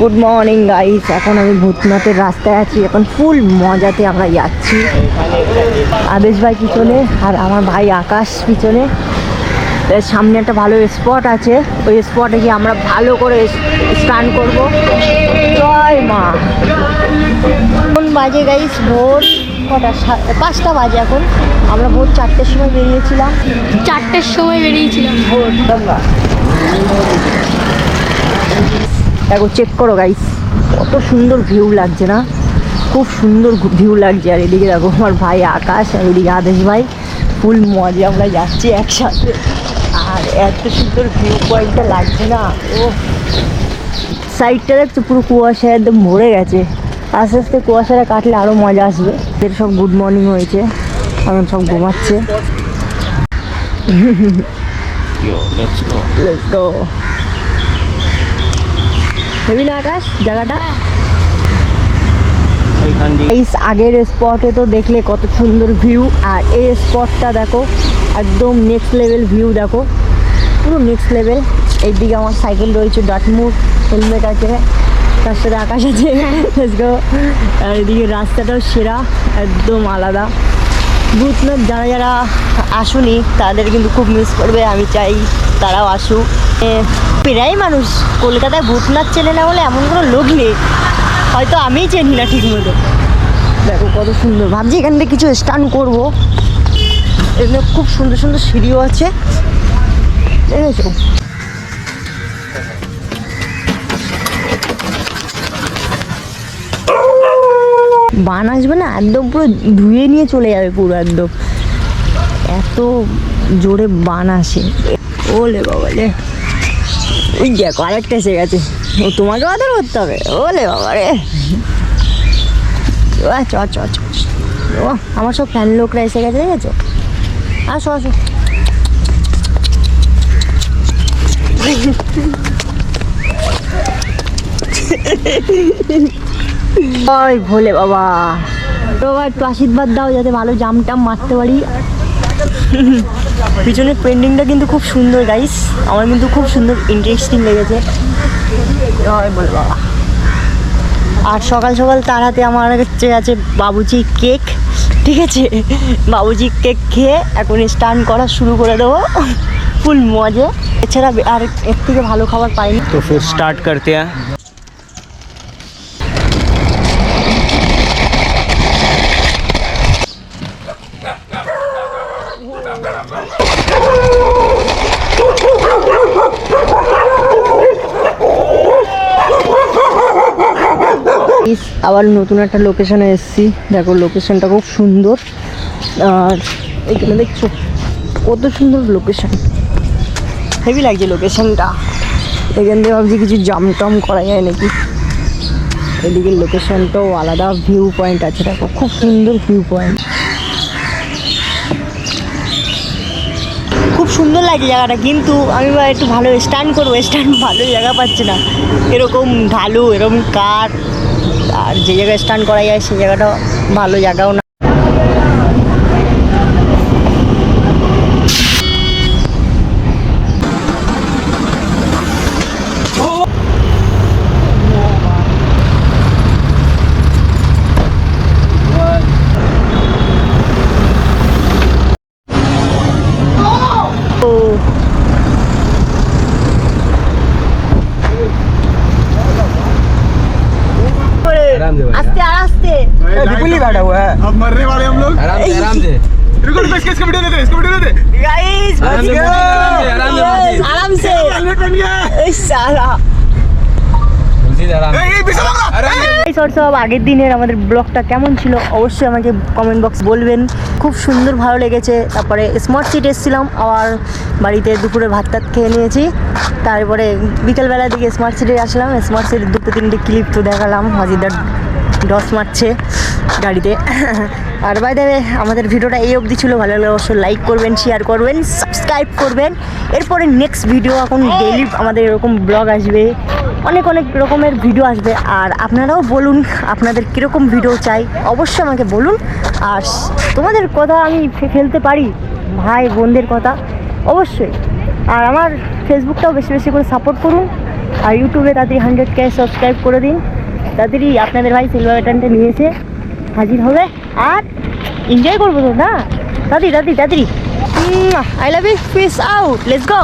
Good morning guys এখন আমি ভূতনাথের রাস্তায় আছি। এখন ফুল মজাতে আমরা যাচ্ছি। আদেশ ভাই পিছনে আর আমার ভাই আকাশ পিছনে। সামনে একটা ভালো স্পট আছে। ওই স্পটে গিয়ে আমরা ভালো করে স্নান করব। জয় মা। এখন বাজে গাইস ভোর কটা পাঁচটা বাজে এখন। আমরা ভোর চারটের সময় বেরিয়েছিলাম। চারটের সময় বেরিয়েছিলাম। ভোর। দেখো চেক করো গাইস কত সুন্দর ভিউ লাগছে না? খুব সুন্দর ভিউ লাগছে। আর এদিকে দেখো আমার ভাই আকাশ আর এদিকে আদেশ ভাই। ফুল মজা আমরা যাচ্ছি একসাথে। আর এত সুন্দর ভিউ পয়েন্টটা লাগছে না। ও সাইডটা দেখছ পুরো কুয়াশায় একদম ভরে গেছে। আস্তে আস্তে কুয়াশাটা কাটলে আরও মজা আসবে। এদের সব গুড মর্নিং হয়েছে। এখন সব ঘুমাচ্ছে। Yo, let's go. Let's go. না আকাশ জায়গাটা। এই আগের স্পটে তো দেখলে কত সুন্দর ভিউ আর এই স্পটটা দেখো একদম নেক্সট লেভেল ভিউ দেখো। পুরো নেক্সট লেভেল এইদিকে আমার সাইকেল রয়েছে ডাটমুট হেলমেট আছে তার সাথে আকাশ আছে। আর এদিকে রাস্তাটাও সেরা একদম আলাদা। ভূতনাথ যারা যারা আসুনি, তাদের কিন্তু খুব মিস করবে, আমি চাই তারাও আসুক। প্রায় মানুষ কলকাতায় ভূতনাথ চেনে না বলে এমন কোনো লোক নেই। হয়তো আমিই চিনি না ঠিক মতো দেখো কত সুন্দর, ভাবছি এখান থেকে কিছু স্টান করব। এখানে খুব সুন্দর সুন্দর সিঁড়িও আছে। বান আসবে না, একদম পুরো ধুয়ে নিয়ে চলে যাবে পুরো একদম। এত জোরে বান আসে। ওলে বাবা রে। ওই দেখো আরেকটা এসে গেছে। ও, তোমাকে আদর করতে হবে। ওলে বাবা রে। চ চ চ ও, আমার সব ফ্যান লোকরা এসে গেছে, দেখেছ? আসো আসো। ওই ভোলে বাবা। তোমার একটু আশীর্বাদ দাও যাতে ভালো জাম টাম মারতে পারি। পিছনের পেন্টিংটা কিন্তু খুব সুন্দর গাইস আমার কিন্তু খুব সুন্দর ইন্টারেস্টিং লেগেছে। ওই বলে বাবা। আর সকাল সকাল তার হাতে আমার হচ্ছে আছে বাবুজি কেক, ঠিক আছে? বাবুজি কেক খেয়ে এখন স্টান করা শুরু করে দেবো। ফুল মজে। এছাড়া আর এর থেকে ভালো খাবার পাইনি। তো ফের স্টার্ট করতে আবার নতুন একটা লোকেশনে এসেছি। দেখো লোকেশনটা খুব সুন্দর। আর এখানে দেখছ, কত সুন্দর লোকেশন হেভি লাগছে লোকেশনটা এখান থেকে ভাবছি কিছু জাম টাম করা যায় নাকি। এদিকে লোকেশনটাও আলাদা ভিউ পয়েন্ট আছে। দেখো, খুব সুন্দর ভিউ পয়েন্ট সুন্দর লাগে জায়গাটা, কিন্তু আমি বা একটু ভালো স্ট্যান্ড করব স্ট্যান্ড ভালো জায়গা পাচ্ছি না। এরকম ঢালু, এরকম কাঠ, আর যে জায়গায় স্ট্যান্ড করা যায়, সেই জায়গাটা ভালো জায়গাও না ও আস্তে আর আস্তে विपुली बैठा हुआ है अब मरने वाले हम लोग आराम से आराम से रुको रुको इसका इसका वीडियो लेते इसका वीडियो लेते গাইস आराम से आराम से आराम आराम से हेलमेट पहन गया है এই সালা से आराम ए, ए, पीछे भाग रहा है। এই সব সব আগের দিনের আমাদের ব্লগটা কেমন ছিল অবশ্যই আমাকে কমেন্ট বক্স বলবেন খুব সুন্দর ভালো লেগেছে তারপরে স্মার্ট সিট এসেছিলাম আবার বাড়িতে দুপুরে ভাত টাত খেয়ে নিয়েছি তারপরে বিকেলবেলার দিকে স্মার্ট সিটে আসলাম স্মার্ট সিটের দুটো তিনটে ক্লিপ তো দেখালাম হাজিদার ডস মারছে গাড়িতে। আর বাই দেবে আমাদের ভিডিওটা এই অবধি ছিল। ভালো লাগলে অবশ্যই লাইক করবেন শেয়ার করবেন সাবস্ক্রাইব করবেন। এরপরে নেক্সট ভিডিও এখন ডেইলি আমাদের এরকম ব্লগ আসবে। অনেক অনেক রকমের ভিডিও আসবে। আর আপনারাও বলুন, আপনাদের কীরকম ভিডিও চাই? অবশ্যই আমাকে বলুন। আর তোমাদের কথা আমি ফেলতে পারি? ভাই, বোনদের কথা? অবশ্যই। আর আমার ফেসবুকটাও বেশি বেশি করে সাপোর্ট করুন। আর ইউটিউবে তাড়াতাড়ি হান্ড্রেড কে সাবস্ক্রাইব করে দিন। তাড়াতাড়ি আপনাদের ভাই সিলভার ব্যাটনটা নিয়ে এসে হাজির হবে। আর এনজয় করব তো, না? দাদি দাদি দাদি I love you peace out let's go